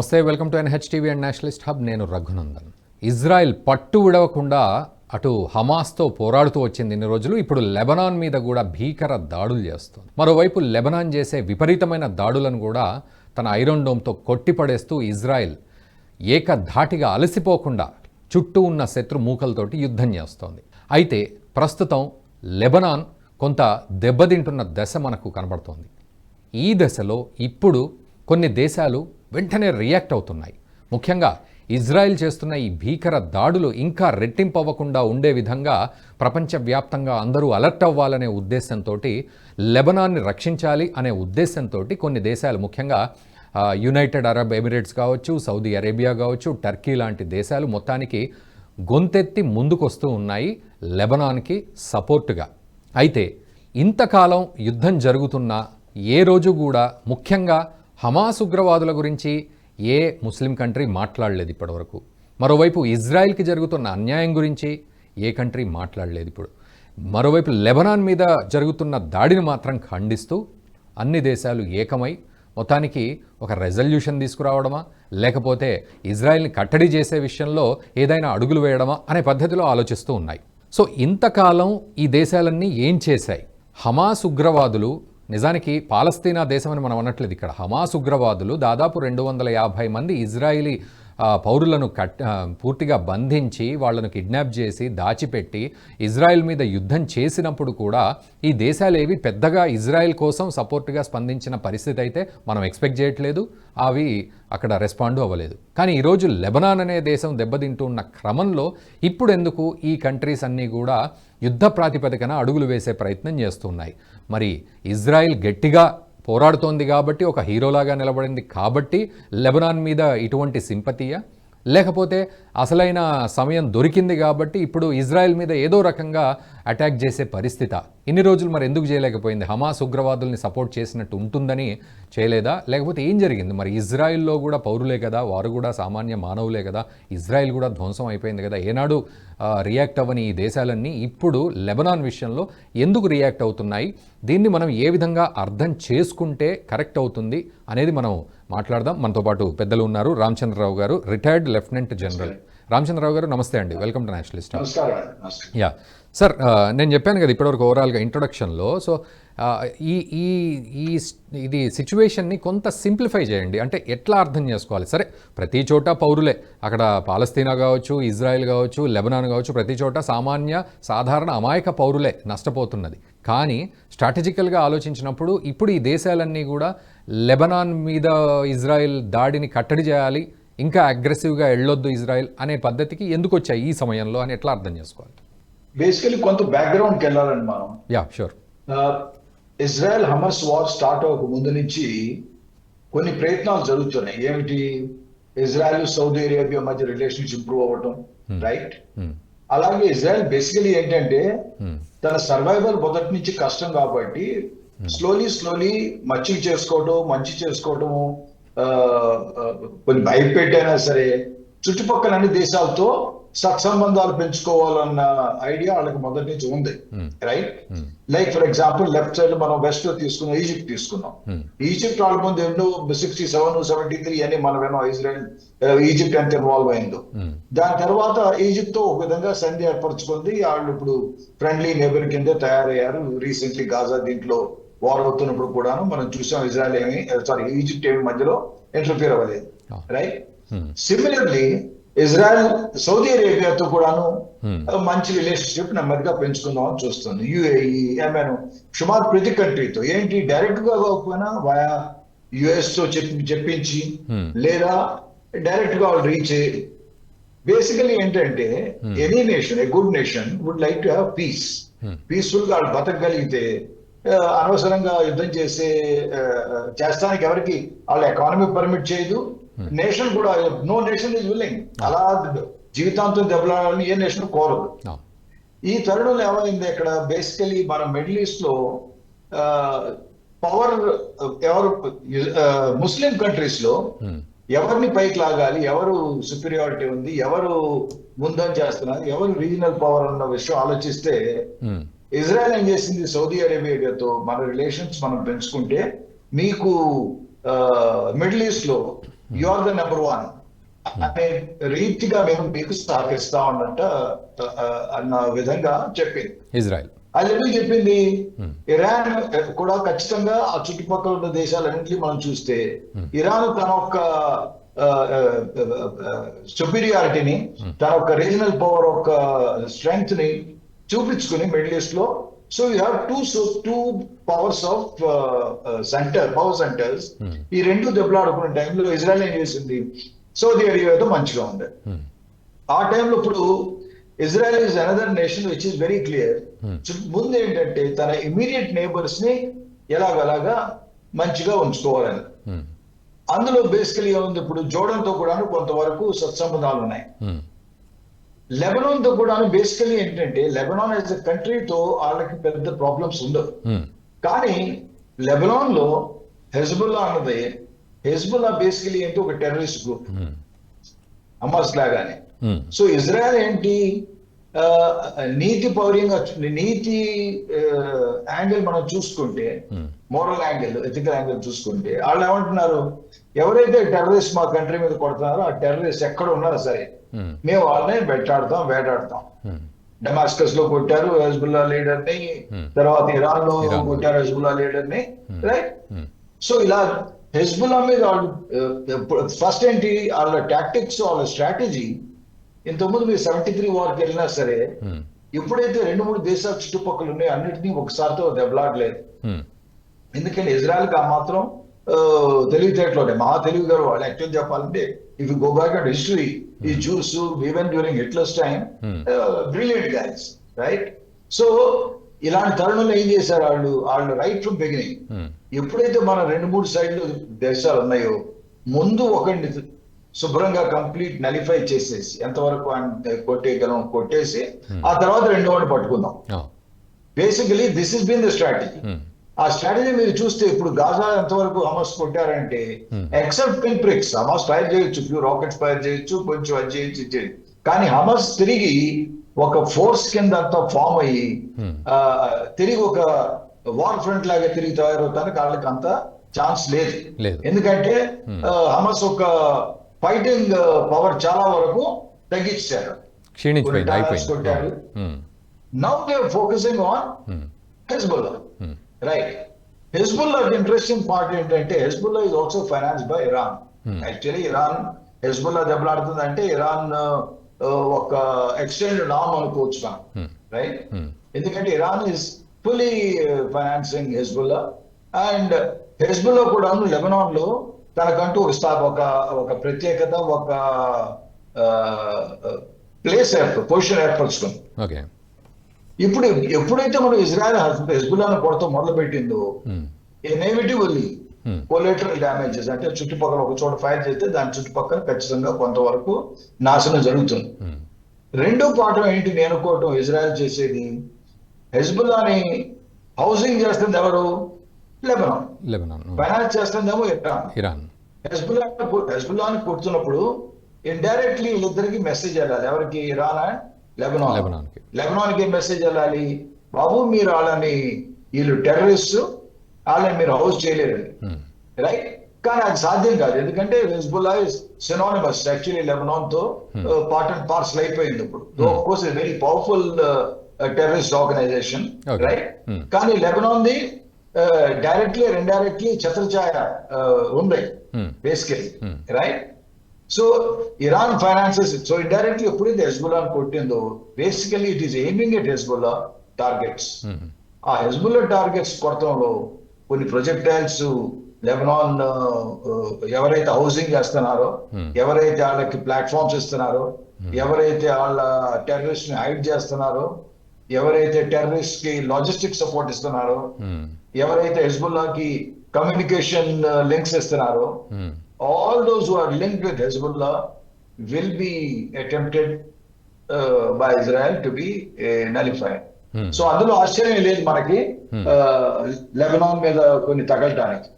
నమస్తే welcome to N H TV and nationalist hub. నేను Raghunandan. Israel పట్టు విడవకుండా అటు హమాస్తో పోరాడుతూ వచ్చింది ఇన్ని రోజులు. ఇప్పుడు లెబనాన్ మీద కూడా భీకర దాడులు చేస్తుంది. మరోవైపు లెబనాన్ చేసే విపరీతమైన దాడులను కూడా తన ఐరన్ డోమ్తో కొట్టిపడేస్తూ ఇజ్రాయెల్ ఏకధాటిగా అలసిపోకుండా చుట్టూ ఉన్న శత్రు మూకలతోటి యుద్ధం చేస్తోంది. అయితే ప్రస్తుతం లెబనాన్ కొంత దెబ్బతింటున్న దశ మనకు కనబడుతోంది. ఈ దశలో ఇప్పుడు కొన్ని దేశాలు వెంటనే రియాక్ట్ అవుతున్నాయి. ముఖ్యంగా ఇజ్రాయెల్ చేస్తున్న ఈ భీకర దాడులు ఇంకా రెట్టింపవ్వకుండా ఉండే విధంగా ప్రపంచవ్యాప్తంగా అందరూ అలర్ట్ అవ్వాలనే ఉద్దేశంతో లెబనాన్ని రక్షించాలి అనే ఉద్దేశంతో కొన్ని దేశాలు ముఖ్యంగా యునైటెడ్ అరబ్ ఎమిరేట్స్ కావచ్చు సౌదీ అరేబియా కావచ్చు టర్కీ లాంటి దేశాలు మొత్తానికి గొంతెత్తి ముందుకొస్తూ ఉన్నాయి లెబనాన్కి సపోర్టుగా. అయితే ఇంతకాలం యుద్ధం జరుగుతున్న ఏ రోజు కూడా ముఖ్యంగా హమాస్ ఉగ్రవాదుల గురించి ఏ ముస్లిం కంట్రీ మాట్లాడలేదు ఇప్పటివరకు. మరోవైపు ఇజ్రాయెల్కి జరుగుతున్న అన్యాయం గురించి ఏ కంట్రీ మాట్లాడలేదు ఇప్పుడు. మరోవైపు లెబనాన్ మీద జరుగుతున్న దాడిని మాత్రం ఖండిస్తూ అన్ని దేశాలు ఏకమై మొత్తానికి ఒక రెజల్యూషన్ తీసుకురావడమా లేకపోతే ఇజ్రాయెల్ని కట్టడి చేసే విషయంలో ఏదైనా అడుగులు వేయడమా అనే పద్ధతిలో ఆలోచిస్తూ ఉన్నాయి. సో ఇంతకాలం ఈ దేశాలన్నీ ఏం చేశాయి? హమాస్ ఉగ్రవాదులు నిజానికి పాలస్తీనా దేశం అని మనం అనట్లేదు ఇక్కడ. హమాస్ ఉగ్రవాదులు దాదాపు రెండు వందల యాభై మంది ఇజ్రాయిలీ పౌరులను కట్ పూర్తిగా బంధించి వాళ్ళను కిడ్నాప్ చేసి దాచిపెట్టి ఇజ్రాయెల్ మీద యుద్ధం చేసినప్పుడు కూడా ఈ దేశాలేవి పెద్దగా ఇజ్రాయెల్ కోసం సపోర్ట్గా స్పందించిన పరిస్థితి అయితే మనం ఎక్స్పెక్ట్ చేయట్లేదు. అవి అక్కడ రెస్పాండ్ అవ్వలేదు. కానీ ఈరోజు లెబనాన్ అనే దేశం దెబ్బతింటున్న క్రమంలో ఇప్పుడు ఎందుకు ఈ కంట్రీస్ అన్నీ కూడా యుద్ధ ప్రాతిపదికన అడుగులు వేసే ప్రయత్నం చేస్తున్నాయి? మరి ఇజ్రాయెల్ గట్టిగా పోరాడుతోంది కాబట్టి ఒక హీరోలాగా నిలబడింది కాబట్టి లెబనాన్ మీద ఇటువంటి సింపతియా? లేకపోతే అసలైన సమయం దొరికింది కాబట్టి ఇప్పుడు ఇజ్రాయెల్ మీద ఏదో రకంగా అటాక్ చేసే పరిస్థితి. ఇన్ని రోజులు మరి ఎందుకు చేయలేకపోయింది? హమాస్ ఉగ్రవాదుల్ని సపోర్ట్ చేసినట్టు ఉంటుందని చేయలేదా? లేకపోతే ఏం జరిగింది? మరి ఇజ్రాయెల్లో కూడా పౌరులే కదా వారు కూడా సామాన్య మానవులే కదా ఇజ్రాయెల్ కూడా ధ్వంసం అయిపోయింది కదా. ఏనాడు రియాక్ట్ అవ్వని ఈ దేశాలన్నీ ఇప్పుడు లెబనాన్ విషయంలో ఎందుకు రియాక్ట్ అవుతున్నాయి? దీన్ని మనం ఏ విధంగా అర్థం చేసుకుంటే కరెక్ట్ అవుతుంది అనేది మనం మాట్లాడదాం. మనతో పాటు పెద్దలు ఉన్నారు. రామచంద్రరావు గారు రిటైర్డ్ లెఫ్టినెంట్ జనరల్ రామచంద్రరావు గారు నమస్తే అండి. Welcome to nationalist yeah sir నేను చెప్పాను కదా ఇప్పటివరకు ఓవరాల్గా ఇంట్రొడక్షన్లో సో ఈ ఈ ఈ ఇది సిచ్యువేషన్ని కొంత సింప్లిఫై చేయండి. అంటే ఎట్లా అర్థం చేసుకోవాలి? సరే ప్రతి చోట పౌరులే. అక్కడ పాలస్తీనా కావచ్చు ఇజ్రాయెల్ కావచ్చు లెబనాన్ కావచ్చు ప్రతి చోట సామాన్య సాధారణ అమాయక పౌరులే నష్టపోతున్నది. కానీ స్ట్రాటజికల్గా ఆలోచించినప్పుడు ఇప్పుడు ఈ దేశాలన్నీ కూడా లెబనాన్ మీద ఇజ్రాయెల్ దాడిని కట్టడి చేయాలి ఇంకా అగ్రెసివ్గా వెళ్ళొద్దు ఇజ్రాయెల్ అనే పద్ధతికి ఎందుకు వచ్చాయి ఈ సమయంలో అని ఎట్లా అర్థం చేసుకోవాలి? బేసికలీ కొంత బ్యాక్గ్రౌండ్కి వెళ్ళాలండి మనం. Yeah sure Israel Hamas war start అవ్వక ముందు నుంచి కొన్ని ప్రయత్నాలు జరుగుతున్నాయి. ఏమిటి? ఇజ్రాయెల్ సౌదీ అరేబియా మధ్య రిలేషన్స్ ఇంప్రూవ్ అవ్వటం రైట్ అలాగే ఇజ్రాయెల్ బేసికలీ ఏంటంటే తన సర్వైవల్ మొదటి నుంచి కష్టం కాబట్టి స్లోలీ స్లోలీ మంచి చేసుకోవడం మంచి ఆ, కొన్ని భయపెట్టైనా సరే చుట్టుపక్కల అన్ని దేశాలతో సత్సంబంధాలు పెంచుకోవాలన్న ఐడియా వాళ్ళకి మొదటి నుంచి ఉంది. Right like for example left side మనం వెస్ట్లో తీసుకున్నాం ఈజిప్ట్ తీసుకున్నాం. ఈజిప్ట్ వాళ్ళ ముందు ఎన్నో సిక్స్టీ సెవెన్ సెవెంటీ త్రీ అని మనం ఏమో ఇజ్రాయెల్ ఈజిప్ట్ ఎంత ఇన్వాల్వ్ అయిందో. దాని తర్వాత ఈజిప్ట్తో ఒక విధంగా సంధి ఏర్పరచుకుంది. వాళ్ళు ఇప్పుడు ఫ్రెండ్లీ నేబర్ కింద తయారయ్యారు. రీసెంట్లీ గాజా దీంట్లో వార్ అవుతున్నప్పుడు కూడాను మనం చూసాం ఇజ్రాయెల్ ఏమి సారీ ఈజిప్ట్ ఏమి మధ్యలో ఇంటర్ఫియర్ అవ్వలేదు. రైట్ సిమిలర్లీ ఇజ్రాయెల్ సౌదీ అరేబియాతో కూడాను మంచి రిలేషన్షిప్ నెమ్మదిగా పెంచుకుందాం అని చూస్తుంది. యుఏఈ ఏమైనా సుమారు ప్రతి కంట్రీతో ఏంటి? డైరెక్ట్గా కాకపోయినా వయా యుఎస్తో చెప్పి చెప్పించి లేదా డైరెక్ట్గా వాళ్ళు రీచ్ బేసికలీ ఏంటంటే any nation a good nation would like to have peace పీస్ఫుల్గా వాళ్ళు బతకగలిగితే అనవసరంగా యుద్ధం చేసే చేస్తానికి ఎవరికి? వాళ్ళ ఎకానమీ పర్మిట్ చేయదు. నేషన్ కూడా నో నేషన్ ఇస్ విల్లింగ్ అలా జీవితాంతం దెబ్బలాడాలని ఏ నేషన్ కోరదు. ఈ తరుణంలో ఏమైంది? ఇక్కడ బేసికలీ మన మిడిల్ ఈస్ట్లో పవర్ ఎవరు ముస్లిం కంట్రీస్లో ఎవరిని పైకి లాగాలి? ఎవరు సుపీరియారిటీ ఉంది? ఎవరు ముందని చేస్తున్నారు ఎవరు రీజనల్ పవర్ అన్న విషయం ఆలోచిస్తే ఇజ్రాయెల్ ఏం చేసింది? సౌదీ అరేబియాతో మన రిలేషన్స్ మనం పెంచుకుంటే మీకు మిడిల్ ఈస్ట్లో you are the number one అనే రీతిగా మేము మీకు సహకరిస్తా ఉన్నట్ట అన్న విధంగా చెప్పింది. ఇజ్రాయెల్. అది ఎందుకు చెప్పింది? ఇరాన్ కూడా ఖచ్చితంగా ఆ చుట్టుపక్కల ఉన్న దేశాలన్నింటినీ మనం చూస్తే ఇరాన్ తన యొక్క సుపీరియారిటీని తన యొక్క రీజనల్ పవర్ యొక్క స్ట్రెంగ్త్ని చూపించుకుని మిడిల్ ఈస్ట్లో. So you have two so two powers of centre power centres ఈ రెండు దెబ్బలాడుకునే టైంలో ఇజ్రాయెల్ ఏం చేసింది? సౌదీ అరేబియాతో మంచిగా ఉంది. ఆ టైంలో ఇప్పుడు Israel is another nation which is very clear ముందు ఏంటంటే తన ఇమీడియట్ నేబర్స్ని ఎలాగలాగా మంచిగా ఉంచుకోవాలని. అందులో బేసికలీ ఏముంది? ఇప్పుడు జోర్డన్తో కూడా కొంతవరకు సత్సంబంధాలు ఉన్నాయి. లెబనాన్తో కూడా బేసికలీ ఏంటంటే లెబనాన్ యాజ్ ఎ కంట్రీతో వాళ్ళకి పెద్ద ప్రాబ్లమ్స్ ఉండవు. కానీ లెబనాన్లో హెజ్బుల్లా అన్నది హెజ్బుల్లా బేసికలీ ఏంటి? ఒక టెర్రరిస్ట్ గ్రూప్ హమాస్ లాగానే. సో ఇజ్రాయెల్ ఏంటి? నీతి పౌర్యంగా నీతి యాంగిల్ మనం చూసుకుంటే మోరల్ యాంగిల్ ఎథికల్ యాంగిల్ చూసుకుంటే వాళ్ళు ఏమంటున్నారు ఎవరైతే టెర్రరిస్ట్ మా కంట్రీ మీద కొడుతున్నారో ఆ టెర్రరిస్ట్ ఎక్కడ ఉన్నా సరే మేము వాళ్ళని వెంటాడతాం వేటాడతాం. డమాస్కస్లో కొట్టారు హెజ్బుల్లా లీడర్ని తర్వాత ఇరాన్లో ఇరాన్లో. కొట్టారు హెజ్బుల్లా లీడర్ని రైట్ సో ఇలా హెజ్బుల్లా మీద వాళ్ళు ఫస్ట్ ఏంటి వాళ్ళ టాక్టిక్స్ వాళ్ళ స్ట్రాటజీ ఇంతకుముందు మీరు సెవెంటీ త్రీ వార్కి వెళ్ళినా సరే ఎప్పుడైతే రెండు మూడు దేశాల చుట్టుపక్కల ఉన్నాయో అన్నిటినీ ఒకసారితో దెబ్బలాడలేదు. ఎందుకంటే ఇజ్రాయెల్కి ఆ మాత్రం తెలివితేటలు ఉన్నాయి మహా తెలివి గారు వాళ్ళు. యాక్చువల్ చెప్పాలంటే if go back and history ఈ Jews even during Hitler's time brilliant guys right so ఇలాంటి తరుణంలో ఏం చేశారు వాళ్ళు? వాళ్ళు రైట్ ఫ్రమ్ బిగినింగ్ ఎప్పుడైతే మన రెండు మూడు సైడ్లు దేశాలు ఉన్నాయో ముందు ఒకరిని శుభ్రంగా కంప్లీట్ నలిఫై చేసేసి ఎంతవరకు కొట్టేయగలం కొట్టేసి ఆ తర్వాత రెండో వాడిని పట్టుకుందాం basically this is been the strategy ఆ స్ట్రాటజీ మీరు చూస్తే ఇప్పుడు గాజా ఎంతవరకు Hamas కొట్టారంటే except pin pricks Hamas fire చేయొచ్చు ఫ్యూ రాకెట్స్ ఫైర్ చేయొచ్చు కొంచెం అది చేయొచ్చు ఇది చేయొచ్చు. కానీ హమాస్ తిరిగి ఒక ఫోర్స్ కింద అంతా ఫామ్ అయ్యి ఆ, తిరిగి ఒక వార్ ఫ్రంట్ లాగా తిరిగి తయారవుతానికి వాళ్ళకి అంత ఛాన్స్ లేదు. ఎందుకంటే హమాస్ ఒక ఫైటింగ్ పవర్ చాలా వరకు తగ్గించారు. కొట్టారు. Now they focusing on Hezbollah right Hezbollah interesting part ఏంటంటే Hezbollah is also finance by Iran Hmm. Actually Iran Hezbollah దెబ్బలాడుతుందంటే Iran uh, ఒక ఎక్స్టెండ్ నామ్ అనుకోవచ్చు మనం. Hmm. Right Hmm. ఎందుకంటే Iran is fully financing Hezbollah and Hezbollah కూడా లెబనాన్లో తనకంటూ ఒక స్థా ఒక ఒక ప్రత్యేకత ఒక ప్లేస్ ఏర్ప పొజిషన్ ఏర్పరచుకుంది. ఓకే ఇప్పుడు ఎప్పుడైతే మనం ఇజ్రాయెల్ హెజ్బుల్లాను కొడతాం మొదలు పెట్టిందో Hmm. కొలేటరల్ డ్యామేజెస్ అంటే చుట్టుపక్కల ఒక చోట ఫైర్ చేస్తే దాని చుట్టుపక్కల ఖచ్చితంగా కొంతవరకు నాశనం జరుగుతుంది. రెండో పాఠం ఏంటి నేను అనుకోవటం ఇజ్రాయెల్ చేసేది హెజ్బుల్లాని హౌసింగ్ చేస్తుంది ఎవరు? లెబనాన్. లెబనాన్ ఫైనాన్స్ చేస్తుందేమో ఇరాన్. ఇరాన్. హెజ్బుల్లా హెజ్బుల్లాని కొడుతున్నప్పుడు ఇండైరెక్ట్లీ వీళ్ళిద్దరికి మెసేజ్ వెళ్ళాలి. ఎవరికి? ఇరాన్? And Lebanon. లెబనాన్కి. లెబనాన్కి మెసేజ్ వెళ్ళాలి? బాబు మీరు వాళ్ళని వీళ్ళు టెర్రరిస్ట్ వాళ్ళని మీరు హౌస్ చేయలేరు రైట్? కానీ అది సాధ్యం కాదు. ఎందుకంటే హిజ్బుల్లా సినానిమస్ యాక్చువల్లీ లెబనాన్తో పార్ట్ అండ్ పార్సల్ అయిపోయింది ఇప్పుడు. Course very powerful terrorist organisation. Right. కానీ Lebanon the directly and indirectly ఛత్రఛాయ ఉంది. Basically. Right so Iran finances so indirectly ఎప్పుడైతే Hezbollah కొట్టిందో basically it is aiming at Hezbollah targets ఆ Hezbollah targets కొడతంలో కొన్ని projectiles Lebanon ఆ, ఎవరైతే హౌసింగ్ చేస్తున్నారో Hmm. ఎవరైతే వాళ్ళకి ప్లాట్ఫామ్స్ ఇస్తున్నారో ఎవరైతే వాళ్ళ టెర్రరిస్ట్ని హైడ్ చేస్తున్నారో ఎవరైతే టెర్రరిస్ట్కి లాజిస్టిక్ సపోర్ట్ ఇస్తున్నారో ఎవరైతే హెజ్బుల్లాకి కమ్యూనికేషన్ లింక్స్ ఇస్తున్నారో all those who are linked with Hezbollah will be attempted uh, by Israel to be uh, nullified. Hmm. So అందులో ఆశ్చర్యం లేదు మనకి Hmm. లెబనాన్ మీద కొన్ని తగలటానికి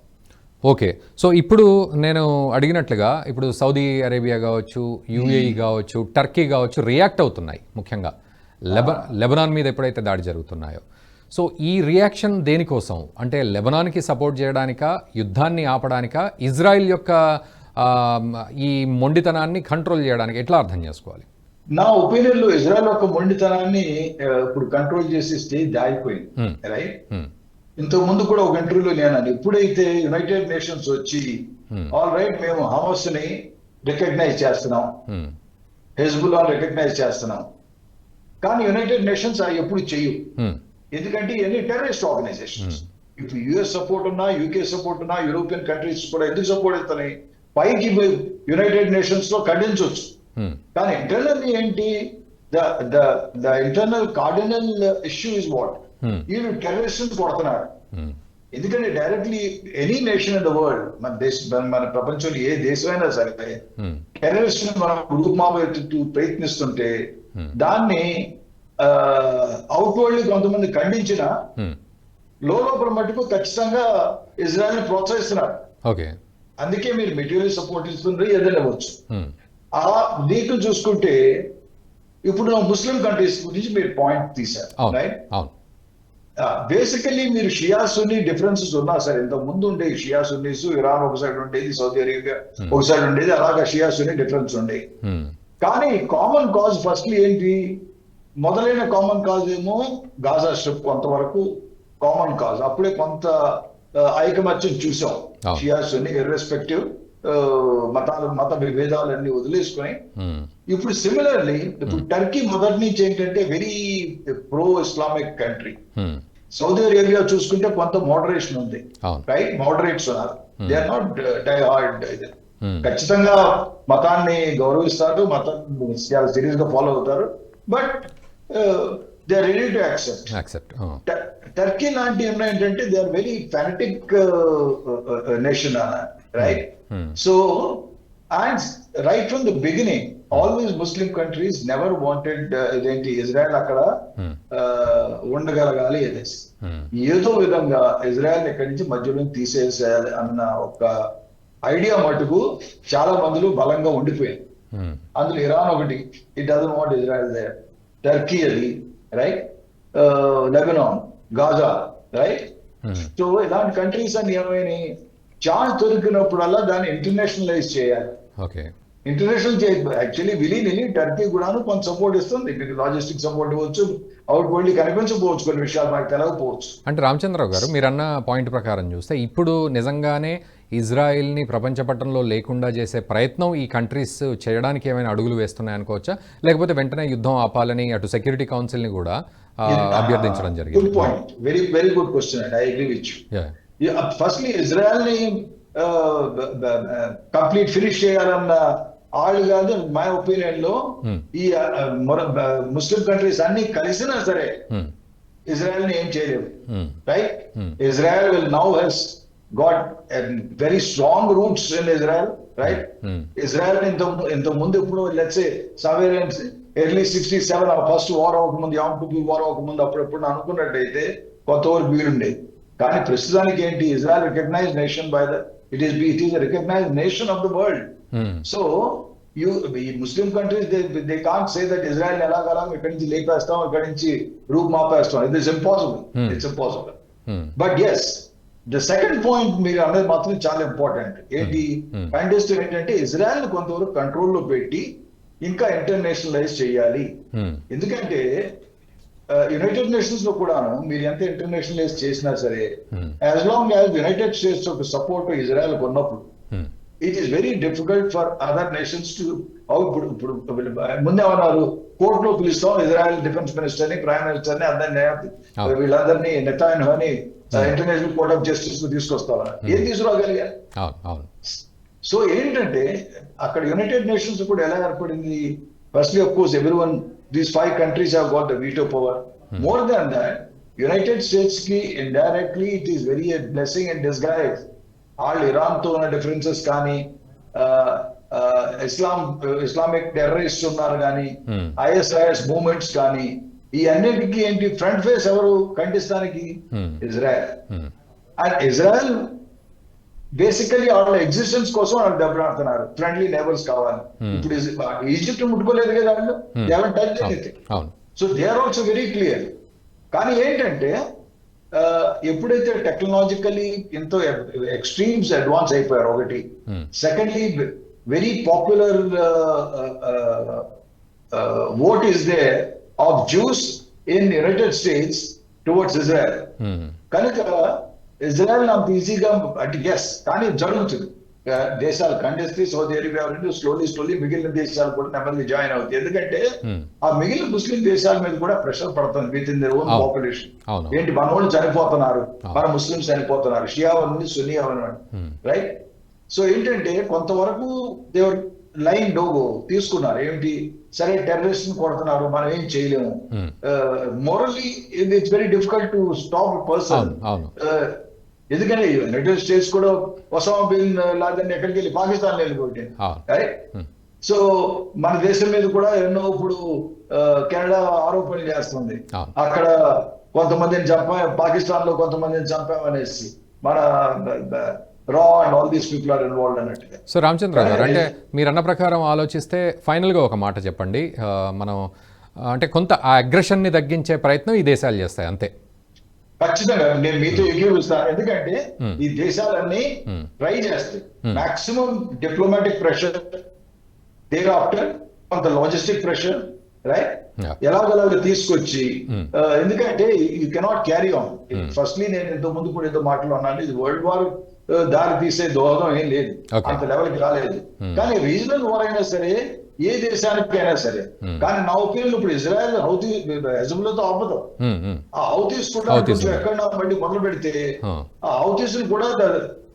ఓకే సో ఇప్పుడు నేను అడిగినట్లుగా ఇప్పుడు సౌదీ అరేబియా కావచ్చు యూఏఈ కావచ్చు టర్కీ కావచ్చు రియాక్ట్ అవుతున్నాయి ముఖ్యంగా లెబ లెబనాన్ మీద ఎప్పుడైతే దాడి జరుగుతున్నాయో సో ఈ రియాక్షన్ దేనికోసం? అంటే లెబనాన్కి సపోర్ట్ చేయడానికా యుద్ధాన్ని ఆపడానికా ఇజ్రాయిల్ యొక్క ఈ మొండితనాన్ని కంట్రోల్ చేయడానికి ఎట్లా అర్థం చేసుకోవాలి? నా ఒపీనియన్లో ఇజ్రాయెల్ యొక్క మొండితనాన్ని ఇప్పుడు కంట్రోల్ చేసే స్టేజ్ దాగిపోయింది. రైట్? ఇంతకు ముందు కూడా ఒక ఇంటర్వ్యూలో నేను. ఎప్పుడైతే యునైటెడ్ నేషన్స్ వచ్చి. ఆల్ రైట్ మేము హమస్ని రికగ్నైజ్ చేస్తున్నాం. హెజ్బుల్లా రికగ్నైజ్ చేస్తున్నాం. కానీ యునైటెడ్ నేషన్స్ అవి ఎప్పుడు చెయ్యు ఎందుకంటే ఇవన్నీ టెర్రరిస్ట్ ఆర్గనైజేషన్స్. ఇప్పుడు యుఎస్ సపోర్ట్ ఉన్నా యూకే సపోర్ట్ ఉన్నా యూరోపియన్ కంట్రీస్ కూడా ఎందుకు సపోర్ట్ ఇస్తున్నాయి పైకి యునైటెడ్ నేషన్స్లో ఖండించవచ్చు. హ్మ్, కానీ ఇంటర్నల్ ఏంటి? The the the internal cardinal issue is what Hmm. వీళ్ళు టెర్రరిస్ట్ కొడుతున్నారు ఎందుకంటే directly any nation in the world మన దేశ మన ప్రపంచంలో ఏ దేశమైనా సరే టెర్రరిస్ట్ని మనం రూపుమాపేట్టు ప్రయత్నిస్తుంటే Hmm. దాన్ని అవుట్వర్డ్లీ కొంతమంది ఖండించిన హ్మ్. లోపల మటుకు ఖచ్చితంగా ఇజ్రాయెల్ని ప్రోత్సహిస్తున్నారు. ఓకే. అందుకే మీరు మెటీరియల్ సపోర్ట్ ఇస్తుంది ఏదైనా అవ్వచ్చు. హ్మ్, ఆ దీంట్లో చూసుకుంటే ఇప్పుడు ముస్లిం కంట్రీస్ గురించి మీరు పాయింట్ తీశారు రైట్ బేసికలీ మీరు షియా సున్నీ డిఫరెన్సెస్ ఉన్నా సరే ఇంత ముందు ఉండేవి షియా సున్నీస్ ఇరాన్ ఒక సైడ్ ఉండేది సౌదీ అరేబియా ఒక సైడ్ ఉండేది అలాగా షియా సున్నీ డిఫరెన్స్ హ్మ్, కానీ కామన్ కాజ్ ఫస్ట్లీ ఏంటి? మొదలైన కామన్ కాజ్ ఏమో గాజా స్ట్రిప్ కొంతవరకు కామన్ కాజ్ అప్పుడే కొంత ఐకమత్యం చూసాం. షియాసుని ఇర్రెస్పెక్టివ్ మతాల మత విభేదాలన్నీ వదిలేసుకొని. హ్మ్, ఇప్పుడు సిమిలర్లీ ఇప్పుడు టర్కీ మొదటి నుంచి ఏంటంటే very pro Islamic country Saudi Arabia చూసుకుంటే కొంత మోడరేషన్ ఉంది. రైట్ మోడరేట్స్ ఉన్నారు. They are not die hard ఖచ్చితంగా మతాన్ని గౌరవిస్తారు మతం చాలా సీరియస్గా ఫాలో అవుతారు. But they are ready to accept accept Turkey లాంటి ఏంటంటే they are very fanatic nation right Hmm. So and right from the beginning always Muslim countries never wanted ఇదేంటి ఇజ్రాయెల్ అక్కడ Hmm. uh, ఉండగలగాలి అనేసి హ్మ్, ఏదో విధంగా Israel ఇక్కడి నుంచి మధ్యలో తీసేసేయాలి అన్న ఒక ఐడియా మటుకు చాలా మందిలో బలంగా ఉండిపోయింది. హ్మ్, అందులో ఇరాన్ ఒకటి it doesn't want Israel there Turkey అది right Lebanon Gaza right so ఇలాంటి కంట్రీస్ అన్ని ఏమైనాయి? ఛాన్స్ దొరికినప్పుడల్లా దాన్ని ఇంటర్నేషనలైజ్ చేయాలి. ఓకే ఇంటర్నేషనల్ చే యాక్చువల్లీ విలీ నిలి టర్కీ కూడాను కొంత సపోర్ట్ ఇస్తుంది. మీకు లాజిస్టిక్ సపోర్ట్ ఇవ్వచ్చు అవుట్ వరల్డ్ కనిపించకపోవచ్చు కొన్ని విషయాలు మనకు తెలవకపోవచ్చు. అంటే రామచంద్రరావు గారు మీరు అన్న పాయింట్ ప్రకారం చూస్తే ఇప్పుడు నిజంగానే ఇజ్రాయిల్ని ప్రపంచ పట్టణంలో లేకుండా చేసే ప్రయత్నం ఈ కంట్రీస్ చేయడానికి ఏమైనా అడుగులు వేస్తున్నాయి అనుకోవచ్చా లేకపోతే వెంటనే యుద్ధం ఆపాలని అటు సెక్యూరిటీ కౌన్సిల్ని కూడా ఆ, అభ్యర్థించడం గుడ్ జరిగింది point very very good question and I agree with you Yeah. Firstly ఇజ్రాయెల్ని complete finish చేయాలన్న వాళ్ళు కాదు మై ఒపీనియన్లో Hmm. ఈ ముస్లిం కంట్రీస్ అన్ని కలిసినా సరే Hmm. ఇజ్రాయెల్ని ఏం చేయలేవు Hmm. Right Hmm. Israel will now has very strong roots in Israel right Hmm. Israel ఇంత ఇంత ముందు ఇప్పుడు let's Savera early sixty seven first war అవ్వకముందు యామ్ టు వార్ అవ్వకముందు అప్పుడప్పుడు అనుకున్నట్టయితే కొంత వరకు వీలుండేది కానీ ప్రస్తుతానికి ఏంటి Israel recognise nation by the it is it is recognise nation of the world. So you ఈ Muslim countries they they can't say that Israel ఎలాగలా ఇక్కడి నుంచి లేపేస్తాం ఇక్కడి నుంచి రూప్ మాపేస్తాం it is impossible. It's impossible. But as the second point మీరు అనేది మాత్రం చాలా ఇంపార్టెంట్ ఏంటి. కంటెస్ట్ ఏంటంటే ఇజ్రాయెల్ కొంతవరకు కంట్రోల్లో పెట్టి ఇంకా ఇంటర్నేషనలైజ్ చేయాలి Hmm. ఎందుకంటే యునైటెడ్ నేషన్స్లో కూడాను మీరు ఎంత ఇంటర్నేషనలైజ్ చేసినా సరే. As long as United States ఒక సపోర్ట్ ఇజ్రాయెల్ ఉన్నప్పుడు. It is very difficult for other nations to ఇప్పుడు ఇప్పుడు ముందేమన్నారు కోర్టులో పిలుస్తాం ఇజ్రాయెల్ డిఫెన్స్ మినిస్టర్ని ప్రైమ్ మినిస్టర్ని అందరినీ అవును. వీళ్ళందరినీ నెతాయన్ అని ఇంటర్నేషనల్ కోర్ట్ ఆఫ్ జస్టిస్కు తీసుకొస్తారా? ఏం తీసుకురాగలిగారు సో ఏంటంటే అక్కడ యునైటెడ్ నేషన్స్ కూడా ఎలా ఏర్పడింది? Firstly of course every one these five countries have got the veto power more than that United స్టేట్స్కి indirectly it is very blessing and disguise వాళ్ళు ఇరాన్తో ఉన్న డిఫరెన్సెస్ కానీ ఇస్లాం ఇస్లామిక్ టెర్రరిస్ట్ ఉన్నారు కానీ Hmm. ఐఎస్ఐఎస్ మూవ్మెంట్స్ కానీ ఈ అన్నిటికీ ఏంటి ఫ్రంట్ ఫేస్ ఎవరు ఖండిస్తానికి Hmm. Israel Hmm. And Israel basically వాళ్ళ ఎగ్జిస్టెన్స్ కోసం వాళ్ళు దెబ్బలాడుతున్నారు ఫ్రెండ్లీ నేబర్స్ కావాలి. ఇప్పుడు ఈజిప్ట్ ముట్టుకోలేదు కదా వాళ్ళు. ఎవరి touch so they are also very clear కానీ ఏంటంటే ఎప్పుడైతే టెక్నాలజికలీ ఎంతో ఎక్స్ట్రీమ్స్ అడ్వాన్స్ అయిపోయారు ఒకటి Hmm. Secondly very popular vote is the of Jews in United States towards Israel hmm. కనుక ఇజ్రాయెల్ అంత ఈజీగా అంటే ఎస్ కానీ జరుగుతుంది దేశాలు ఖండిస్తే సౌదీ అరేబియా రెండు స్లోలీ స్లోలీ మిగిలిన దేశాలు కూడా నెమ్మదిగా జాయిన్ అవుతాయి ఎందుకంటే Hmm. ఆ మిగిలిన ముస్లిం దేశాల మీద కూడా ప్రెషర్ పడుతుంది with in their own. Population ఏంటి మన వాళ్ళు చనిపోతున్నారు. మన ముస్లింస్ చనిపోతున్నారు షియా అవన్నీ Hmm. రైట్ సో ఏంటంటే కొంతవరకు దేవర్ లైన్ డోగో తీసుకున్నారు. ఏంటి? సరే టెర్రరిస్ట్ని కొడుతున్నారు మనం ఏం చేయలేము. Morally it's very difficult to stop person ఎందుకంటే యునైటెడ్ స్టేట్స్ కూడా ఒసామా బిన్ లాదన్ ఎక్కడికి వెళ్ళి పాకిస్తాన్ వెళ్ళిపోయింది రైట్ Hmm. సో మన దేశం మీద కూడా ఎన్నో ఇప్పుడు కెనడా ఆరోపణలు చేస్తుంది. అక్కడ కొంతమందిని చంపా పాకిస్తాన్లో కొంతమందిని చంపామనేసి. మన రా and all these people are involve అన్నట్టుగా సో రామచంద్ర గారు అంటే మీరు అన్న ప్రకారం ఆలోచిస్తే ఫైనల్గా ఒక మాట చెప్పండి మనం అంటే కొంత ఆ అగ్రెషన్ని తగ్గించే ప్రయత్నం ఈ దేశాలు చేస్తాయి అంతే ఖచ్చితంగా నేను మీతో ఏకీభవిస్తాను ఎందుకంటే Hmm. ఈ దేశాలన్నీ Hmm. ట్రై చేస్తాయి Hmm. Maximum diplomatic pressure there after కొంత లాజిస్టిక్ ప్రెషర్ రైట్. ఎలాగోలాగా తీసుకొచ్చి Hmm. ఎందుకంటే you cannot carry on Hmm. Firstly నేను ఇంత ముందు కూడా ఏదో మాట్లాడినాను ఇది వరల్డ్ వార్ దారి తీసే దోహదం ఏం లేదు. అంత లెవెల్కి రాలేదు Hmm. కానీ రీజనల్ వార్ అయినా సరే ఏ దేశానికైనా సరే Hmm. కానీ నా ఒపీనియన్ ఇప్పుడు ఇజ్రాయెల్ హౌతీ హెజబుల్తో అవ్వదు మ్మ్. ఆ హౌతీస్ కూడా. ఎక్కడ మళ్ళీ మొదలు పెడితే ఆ. హౌతీస్ కూడా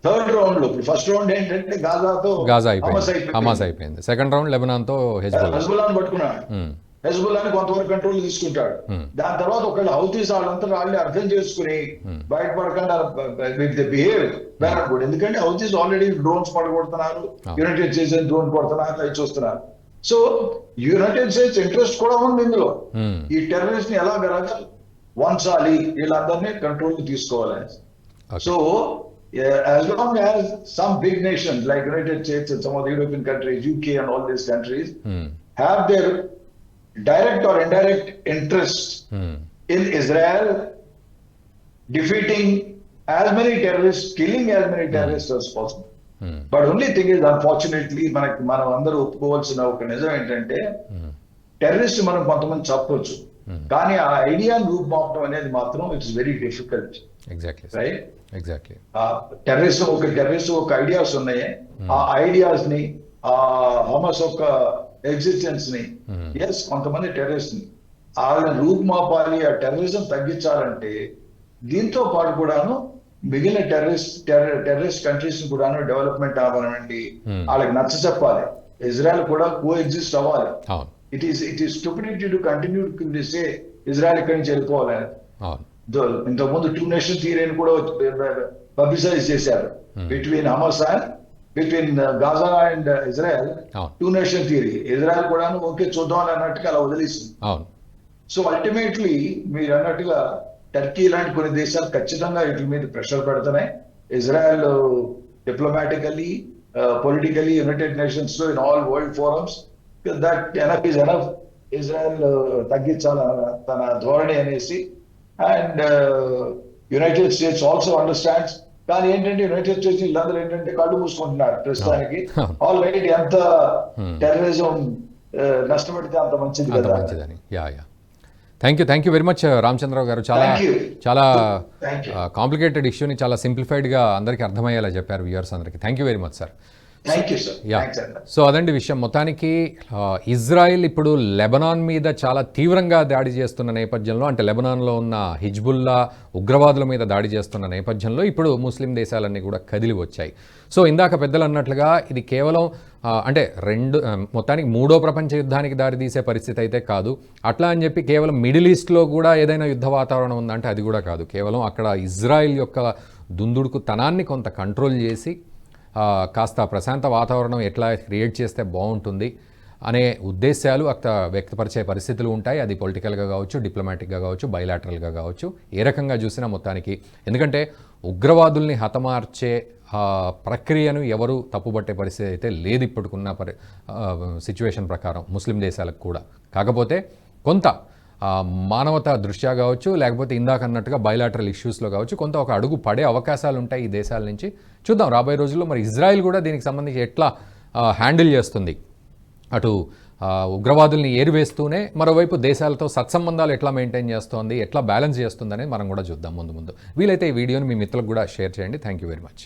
థర్డ్ రౌండ్లో ఫస్ట్ రౌండ్ ఏంటంటే గాజాతో గాజా అయిపోయింది హమాస్ అయిపోయింది సెకండ్ రౌండ్ లెబనాన్తో హెజ్బుల్లా హెజ్బుల్లాని పట్టుకున్నాడు. హెజ్బుల్లాని కొంతవరకు కంట్రోల్ తీసుకుంటాడు Hmm. దాని తర్వాత ఒకళ్ళు హౌతీస్ వాళ్ళంతా వాళ్ళని అర్థం చేసుకుని Hmm. బయటపడకుండా బిహేవ్ బ్యాడ్ ఎందుకంటే హౌతీస్ ఆల్రెడీ డ్రోన్స్ పడగొడుతున్నారు. యునైటెడ్ స్టేట్స్ డ్రోన్ కొడుతున్నారు అవి చూస్తున్నారు సో యునైటెడ్ స్టేట్స్ ఇంట్రెస్ట్ కూడా ఉంది ఇందులో మ్మ్. ఈ టెర్రరిస్ట్ని ఎలా గనక వంచాలి వీళ్ళందరినీ కంట్రోల్ తీసుకోవాలి. So as long as some big nations like United States and some of the European countries, UK and all these countries hmm. have their direct or indirect interest hmm. in Israel defeating as many terrorists, killing as many terrorists as possible. Hmm. But only thing is unfortunately మనకి మనం అందరూ ఒప్పుకోవాల్సిన ఒక నిజం ఏంటంటే. Terrorist మనం కొంతమంది చెప్పొచ్చు Hmm. కానీ ఆ ఐడియాని రూపుమాపడం అనేది మాత్రం it's very difficult exactly right exactly ఆ టెర్రరిస్ట్ ఒక టెర్రరిస్ట్ ఒక ఐడియాస్ ఉన్నాయి ఆ ఐడియాస్ని ఆ హమస్ ఒక ఎగ్జిస్టెన్స్ని. ఎస్ కొంతమంది టెర్రరిస్ట్ని వాళ్ళని రూపుమాపాలి ఆ టెర్రరిజం తగ్గించాలంటే దీంతో పాటు కూడాను మిగిలిన టెర్రరిస్ట్ టెర్రరిస్ట్ కంట్రీస్ కూడాను డెవలప్మెంట్ అవ్వాలండి. Hmm. వాళ్ళకి నచ్చ చెప్పాలి. ఇజ్రాయెల్ కూడా కో ఎగ్జిస్ట్ అవ్వాలి it is it is stupidity to continue say Israel ఇక్కడి నుంచి వెళ్ళిపోవాలని దో- ఇంతకుముందు టూ నేషన్ థియరీని కూడా పబ్లిసైజ్ చేశారు. Between Hamas and between Gaza and Israel two nation theory Israel కూడా ఓకే చూద్దాం అని అన్నట్టుగా అలా వదిలేసింది. అవును. సో అల్టిమేట్లీ మీరు అన్నట్టుగా టర్కీ లాంటి కొన్ని దేశాలు ఖచ్చితంగా వీటి మీద ప్రెషర్ పెడుతున్నాయి. Israel diplomatically politically United నేషన్స్లో in all world forums that enough is enough Israel తగ్గించాల తన ధోరణి అనేసి. And United States also understands కానీ ఏంటంటే యునైటెడ్ స్టేట్స్ వీళ్ళందరూ ఏంటంటే కళ్ళు మూసుకుంటున్నారు ప్రస్తుతానికి. ఆల్ రైట్ ఎంత Hmm. టెర్రరిజం నష్టపడితే అంత మంచిది కదా మంచిదని yeah yeah thank you thank you very much Ramachandrarao గారు చాలా. చాలా. కాంప్లికేటెడ్ ఇష్యూని చాలా సింప్లిఫైడ్గా అందరికీ అర్థమయ్యేలా చెప్పారు వ్యూవర్స్ అందరికీ thank you very much sir you so అదండి విషయం. మొత్తానికి ఇజ్రాయెల్ ఇప్పుడు లెబనాన్ మీద చాలా తీవ్రంగా దాడి చేస్తున్న నేపథ్యంలో అంటే లెబనాన్లో ఉన్న హిజ్బుల్లా ఉగ్రవాదుల మీద దాడి చేస్తున్న నేపథ్యంలో ఇప్పుడు ముస్లిం దేశాలన్నీ కూడా కదిలి వచ్చాయి సో ఇందాక పెద్దలు అన్నట్లుగా ఇది కేవలం అంటే రెండు మొత్తానికి మూడో ప్రపంచ యుద్ధానికి దారితీసే పరిస్థితి అయితే కాదు. అట్లా అని చెప్పి కేవలం మిడిల్ ఈస్ట్లో కూడా ఏదైనా యుద్ధ వాతావరణం ఉందంటే అది కూడా కాదు. కేవలం అక్కడ ఇజ్రాయెల్ యొక్క దుందుడుకు తనాన్ని కొంత కంట్రోల్ చేసి కాస్త ప్రశాంత వాతావరణం ఎట్లా క్రియేట్ చేస్తే బాగుంటుంది అనే ఉద్దేశాలు అక్కడ వ్యక్తపరిచే పరిస్థితులు ఉంటాయి. అది పొలిటికల్గా కావచ్చు డిప్లొమాటిక్గా కావచ్చు బయలాటరల్గా కావచ్చు. ఏ రకంగా చూసినా మొత్తానికి. ఎందుకంటే ఉగ్రవాదుల్ని హతమార్చే ప్రక్రియను ఎవరు తప్పుపట్టే పరిస్థితి అయితే లేదు ఇప్పటికున్న పరి సిచ్యువేషన్ ప్రకారం ముస్లిం దేశాలకు కూడా. కాకపోతే కొంత మానవతా దృష్ట్యా కావచ్చు లేకపోతే ఇందాక అన్నట్టుగా బయలాటరల్ ఇష్యూస్లో కావచ్చు కొంత ఒక అడుగు పడే అవకాశాలు ఉంటాయి ఈ దేశాల నుంచి. చూద్దాం రాబోయే రోజుల్లో మరి ఇజ్రాయెల్ కూడా దీనికి సంబంధించి ఎట్లా హ్యాండిల్ చేస్తుంది? అటు ఉగ్రవాదుల్ని ఏరివేస్తూనే మరోవైపు దేశాలతో సత్సంబంధాలు ఎట్లా మెయింటైన్ చేస్తోంది ఎట్లా బ్యాలెన్స్ చేస్తుందని మనం కూడా చూద్దాం ముందు ముందు. వీలైతే ఈ వీడియోని మీ మిత్రులకు కూడా షేర్ చేయండి. Thank you very much